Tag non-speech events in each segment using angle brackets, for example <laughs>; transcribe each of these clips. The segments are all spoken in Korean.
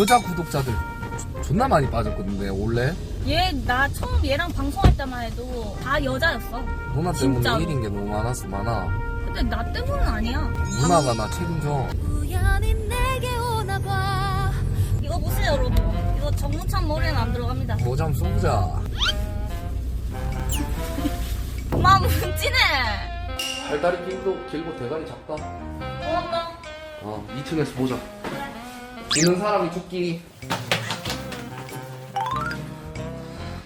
여자 구독자들 조- 존나 많이 빠졌거든요 원래 얘 나 처음 얘랑 방송할 때만 해도 다 여자였어. 누나 때문에 진짜로. 일인 게 너무 많았어 많아 근데 나 때문은 아니야. 누나가 나 책임져 우연히 내게 오나 봐 이거 보세요 여러분. 이거 정무찬 머리는 안 들어갑니다. 한번 써보자 <laughs> 마음 뭉치네. 팔다리 길고, 길고 대가리 작다 고맙다. 어 2층에서 보자 지는 사람이 죽기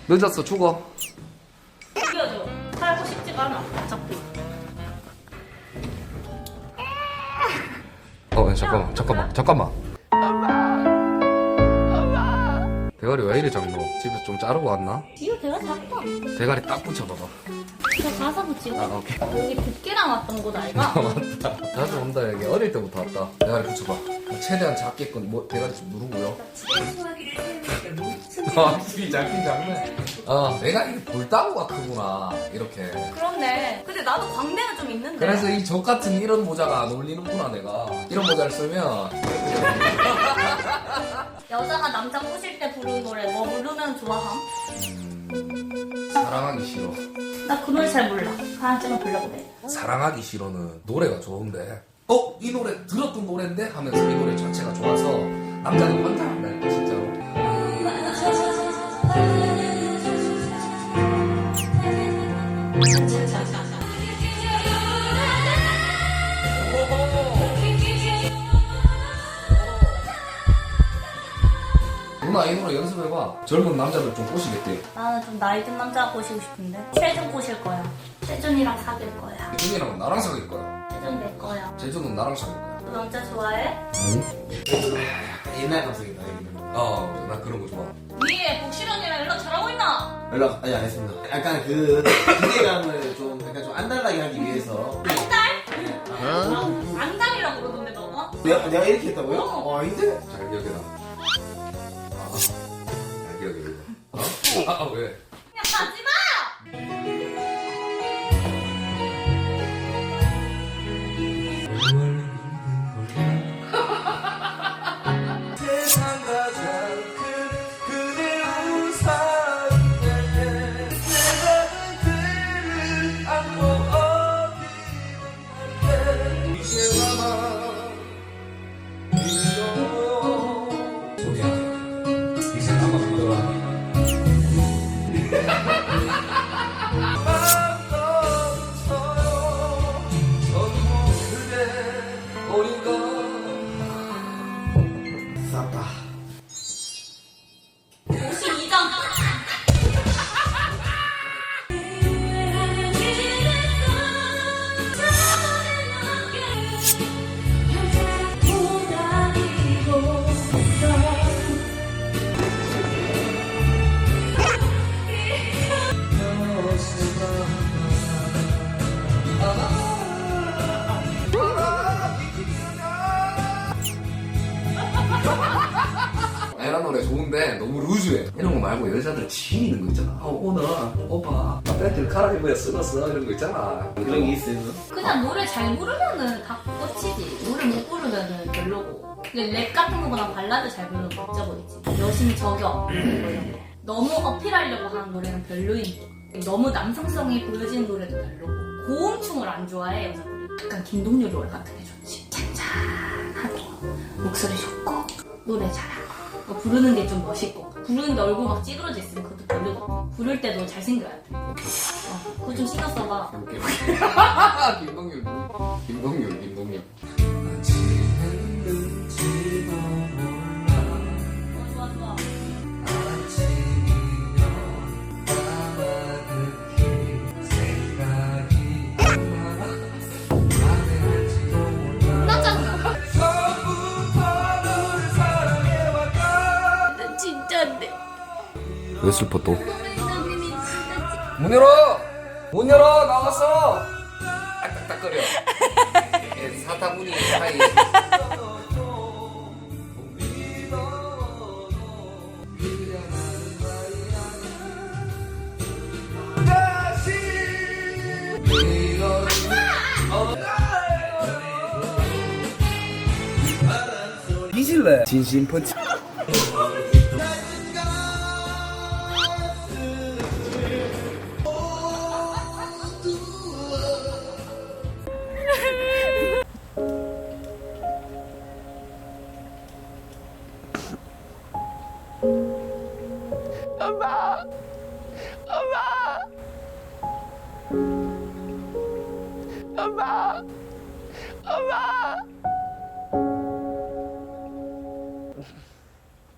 늦었어 죽어 죽여줘. 살고 싶지가 않아. 어차피. 어 잠깐만 잠깐만 잠깐만 대가리 왜 이리 작노? 집에서 좀 자르고 왔나? 이거 내가 작다. 대가리 딱 붙여봐봐 저 가사 붙이고. 아 오케이 여기 두께랑 왔던 곳 아이가? <laughs> 맞다 자주 온다 여기 어릴 때부터 왔다 대가리 붙여봐 최대한 작게끔 뭐 대가리 좀 누르고요 아 입이 작긴 작네 아 내가 이 볼따구가 크구나 이렇게 그렇네. 근데 나도 광대가 좀 있는데. 그래서 이 적 같은 이런 모자가 안 어울리는구나 내가 이런 모자를 쓰면 <laughs> 여자가 남자 꼬실 때 부르는 노래 뭐 부르면 좋아함? 음, 사랑하기 싫어 나 그 노래 잘 몰라. 하나 찍어 불러보래. 사랑하기 싫어는 노래가 좋은데 어? 이 노래 들었던 노래인데? 하면서 이 노래 자체가 좋아서 남자는 환장 한다니까 진짜로 누나 이 노래 연습해봐 젊은 남자들 좀 꼬시겠대 나는 좀 나이 든 남자 꼬시고 싶은데. 최준 꼬실 거야. 최준이랑 사귈 거야. 준이랑 나랑 사귈 거야 최준 내 거야. 제주는 나랑 사귈 거야 너 남자 좋아해? 옛날 감성이다 여기는 어 나 그런 거 좋아 위에 복실 언니랑 연락 잘하고 있나? 연락 아니 안 했습니다 약간 그 기대감을 좀 약간 좀 안달나게 하기 위해서 안달? 아, 안달이라고 그러던데 너가? 내가, 내가 이렇게 했다고요? 어. 어 아닌데? 잘 기억해라 아, 잘 기억해 어? 아, 아 왜? 에라 노래 좋은데 너무 루즈해 이런 거 말고 여자들 지리는 거 있잖아 어, 오늘 오빠 나 팬티를 갈아입어야 쓰겠어 이런 거 있잖아 그런 게 있어요 그냥 노래 잘 부르면은 다 꽂히지. 노래 못 부르면은 별로고. 근데 랩 같은 거보다 발라드 잘 부르면 멋져보이지. 여신 저격 뭐 이런 거. 너무 어필하려고 하는 노래는 별로인 거. 너무 남성성이 보여지는 노래도 별로고. 고음충을 안 좋아해 여자들이. 약간 김동률 노래 같은 게 좋지. 잔잔하고 목소리 좋고 노래 잘하고 뭐 부르는 게 좀 멋있고 부르는데 얼굴 막 찌그러져 있으면 그것도 별로고 부를 때도 잘생겨야 돼. 어, 그거 좀 신경 써봐. <laughs> 김동률 김동률 김동률 왜 슬퍼 또? 문 열어! 문 열어! 나왔어! 딱딱거려 사타구니 사이 이질래 진심 펀치 엄마! 엄마! 엄마!